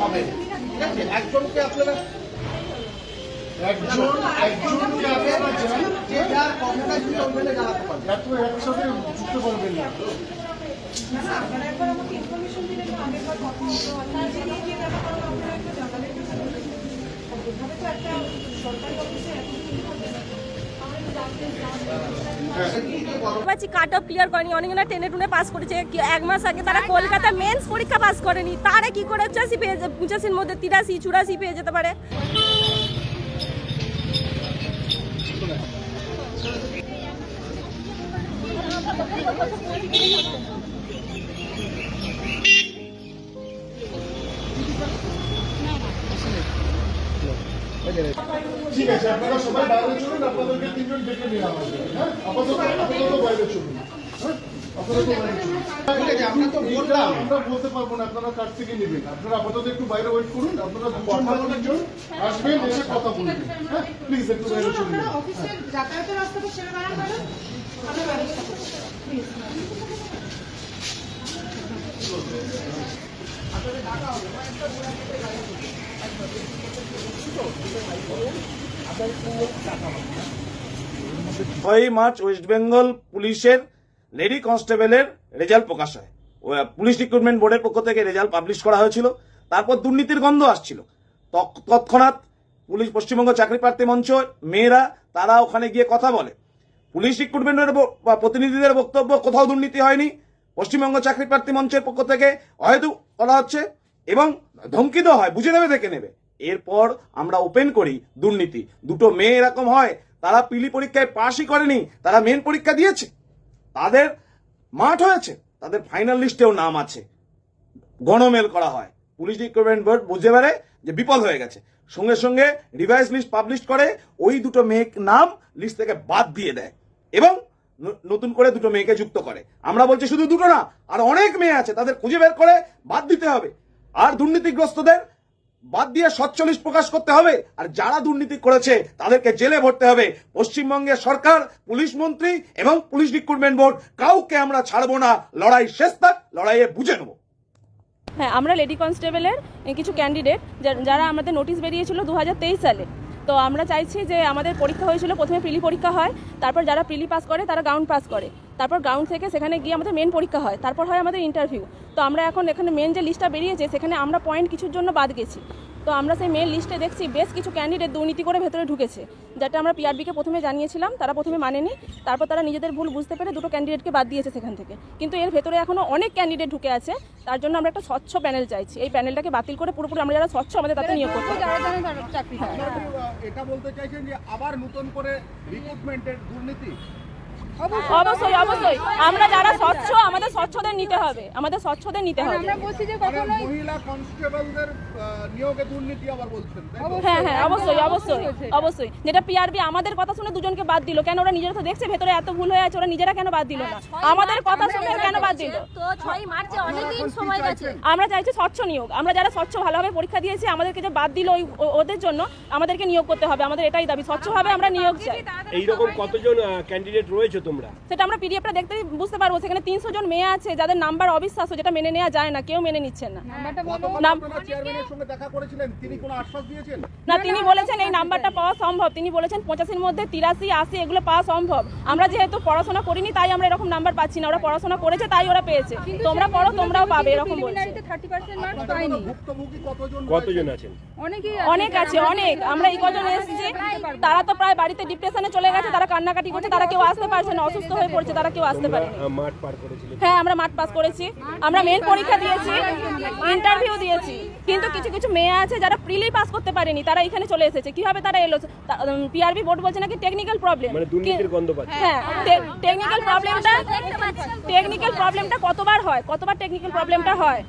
হবেন ঠিক আছে একজনকে আপনারা একজন একজনকে আপনারা যে যার কথাটা যদি অন্যকে জানাতে পারেন একসাথে যুক্ত করবেন না না, আপনারা একবার আমাকে information দিলে তো আগেরবার কথা হতো। আর তার জন্য কি ব্যাপার হলো আপনারা একটু জানালে একটু ভালো হতো। আর এভাবে তো একটা সরকারি অফিসে এত কিছু। আমরা জানতে- পাচ্ছি কাট অফ ক্লিয়ার করেনি। অনেকজনা টেনে টুনে পাস করেছে। এক মাস আগে তারা কলকাতা মেন্স পরীক্ষা পাস করেনি। তারা কি করে পঁচাশি পেয়ে পঁচাশির মধ্যে তিরাশি, চুরাশি পেয়ে যেতে পারে? ঠিক আছে আপনারা সবাই বাইরে চলুন আপনাদেরকে তিনজন ডেকে নেওয়া হবে হ্যাঁ? আপাতত আপাতত বাইরে চলুন। হ্যাঁ? আমরা বলতে পারব না আপনারা কার থেকে নেবেন। আপনারা আপাতত একটু বাইরে ওয়েট করুন আপনারা দুজন একজন আসবেন এসে কথা বলবেন। হ্যাঁ? প্লিজ একটু বাইরে চলুন। যাতায়াতের রাস্তাটা সেরে বেড়ান আমরা ব্যবস্থা করছি প্লিজ ছয়ই মার্চ ওয়েস্ট বেঙ্গল পুলিশের লেডি কনস্টেবলের রেজাল্ট প্রকাশ হয়। পুলিশ রিক্রুটমেন্ট বোর্ডের পক্ষ থেকে রেজাল্ট পাবলিশ করা হয়েছিল। তারপর দুর্নীতির গন্ধ আসছিল। তৎ- তৎক্ষণাৎ পুলিশ পশ্চিমবঙ্গ চাকরি প্রার্থী মঞ্চ মেয়েরা, তারা ওখানে গিয়ে কথা বলে। পুলিশ রিক্রুটমেন্টের প্রতিনিধিদের বক্তব্য, কোথাও দুর্নীতি হয়নি। পশ্চিমবঙ্গ চাকরি প্রার্থী মঞ্চের পক্ষ থেকে হয়তো করা হচ্ছে এবং ধমকি দেওয়া হয়, বুঝে নেবে দেখে নেবে। এরপর আমরা ওপেন করি দুর্নীতি। দুটো মেয়ে এরকম হয়, তারা পিলি পরীক্ষায় পাশই করেনি, তারা মেন পরীক্ষা দিয়েছে। তাদের মাঠ হয়েছে, তাদের ফাইনাল লিস্টেও নাম আছে। গণমেল করা হয়। পুলিশ রিক্রুটমেন্ট বোর্ড বুঝতে পারে যে বিপদ হয়ে গেছে। সঙ্গে সঙ্গে রিভাইস লিস্ট পাবলিশ করে ওই দুটো মেয়ে নাম লিস্ট থেকে বাদ দিয়ে দেয় এবং নতুন করে দুটো মেয়েকে যুক্ত করে। আমরা বলছি শুধু দুটো না, আর অনেক মেয়ে আছে, তাদের খুঁজে বের করে বাদ দিতে হবে। আর দুর্নীতিগ্রস্তদের বাদ দিয়ে স্বচ্ছ প্রকাশ করতে হবে। আর যারা দুর্নীতি করেছে, তাদেরকে জেলে ভরতে হবে। পশ্চিমবঙ্গের সরকার, পুলিশ মন্ত্রী এবং পুলিশ রিক্রুটমেন্ট বোর্ড, কাউকে আমরা ছাড়বো না। লড়াই শেষ থাক, লড়াইয়ে বুঝে নেব। হ্যাঁ আমরা লেডি কনস্টেবলের কিছু ক্যান্ডিডেট যারা আমাদের নোটিশ বেরিয়েছিল দু হাজার তেইশ সালে। তো আমরা চাইছি যে আমাদের পরীক্ষা হয়েছিল, প্রথমে প্রিলি পরীক্ষা হয়, তারপর যারা প্রিলি পাস করে, তারা গ্রাউন্ড পাস করে। তারপর গ্রাউন্ড থেকে সেখানে গিয়ে আমাদের মেন পরীক্ষা হয়, তারপর হয় আমাদের ইন্টারভিউ তো আমরা এখন এখানে মেন যে লিস্টটা বেরিয়েছে, সেখানে আমরা পয়েন্ট কিছুর জন্য বাদ গেছি। তো আমরা সেই মেন লিস্টে দেখছি বেশ কিছু ক্যান্ডিডেট দুর্নীতি করে ভেতরে ঢুকেছে যেটা আমরা পিআরবিকে প্রথমে জানিয়েছিলাম তারা প্রথমে মানেনি তারপর তারা নিজেদের ভুল বুঝতে পেরে দুটো ক্যান্ডিডেটকে বাদ দিয়েছে সেখান থেকে। কিন্তু এর ভেতরে এখনও অনেক ক্যান্ডিডেট ঢুকে আছে তার জন্য আমরা একটা স্বচ্ছ প্যানেল চাইছি। এই প্যানেলটাকে বাতিল করে পুরোপুরি আমরা যারা স্বচ্ছ আমাদের তাতে নিয়োগ করতে। এটা বলতে চাইছেন যে আবার নতুন করে রিক্রুটমেন্টের দুর্নীতি? অবশ্যই অবশ্যই আমরা যারা স্বচ্ছ আমাদের স্বচ্ছদের নিতে হবে। আমাদের স্বচ্ছদের নিতে হবে। মহিলা কনস্টেবলদের নিয়োগে দুর্নীতি আবার বলছেন হ্যাঁ হ্যাঁ অবশ্যই অবশ্যই অবশ্যই। যেটা পিআরবি আমাদের কথা শুনে দুজনকে বাদ দিল। কেন ওরা নিজেরা তো দেখছে ভেতরে এত ভুল হয়ে আছে ওরা নিজেরা কেন বাদ দিল না? আমাদের কথা শুনে কেন বাদ দিল? তো আমরা চাইছি স্বচ্ছ নিয়োগ। আমরা যারা স্বচ্ছ ভালোভাবে পরীক্ষা দিয়েছি আমাদেরকে যে বাদ দিল ওই ও- ওদের জন্য আমাদেরকে নিয়োগ করতে হবে। আমাদের এটাই দাবি। স্বচ্ছভাবে আমরা নিয়োগ চাই। এইরকম কতজন ক্যান্ডিডেট রয়েছে তোমরা? সেটা আমরা পিডিএফটা দেখতে বুঝতে পারব। সেখানে তিনশো জন মেয়ে আছে যাদের নাম্বার অবিশ্বাস্য যেটা মেনে নেওয়া যায় না কেউ মেনে নিচ্ছেন না। নাম- আপনারা চেয়ারম্যানের সঙ্গে দেখা করেছিলেন তিনি কোনো আশ্বাস দিয়েছেন? না তিনি বলেছেন এই নাম্বারটা পাওয়া সম্ভব। তিনি বলেছেন পঁচাশির মধ্যে তিরাশি আশি এগুলো পাওয়া সম্ভব। আমরা যেহেতু পড়াশোনা করিনি তাই আমরা এরকম নাম্বার পাচ্ছি না। ওরা পড়াশোনা করেছে তাই ওরা পেয়েছে। তোমরা পড়ো তোমরাও পাবে এরকম বলছে। কতজন কতজন আছেন? অনেক আছে অনেক। আমরা এই কজন এসেছি। তারা তো প্রায় বাড়িতে ডিপ্রেশনে চলে গেছে তারা কান্নাকাটি করছে তারা কেউ আসতে পারছে না অসুস্থ হয়ে পড়ছে তারা কেউ আসতে পারেনি। হ্যাঁ আমরা মাঠ পাস করেছি। আমরা মেন পরীক্ষা দিয়েছি ইন্টারভিউ দিয়েছি। কিন্তু কিছু কিছু মেয়ে আছে যারা প্রিলি পাস করতে পারেনি তারা এখানে চলে এসেছে। কীভাবে তারা এলো? পিআরবি বোর্ড বলছে নাকি টেকনিক্যাল প্রবলেম মানে পাচ্ছে। হ্যাঁ টেকনিক্যাল প্রবলেমটা টেকনিক্যাল প্রবলেমটা কতবার হয়? কতবার টেকনিক্যাল প্রবলেমটা হয়?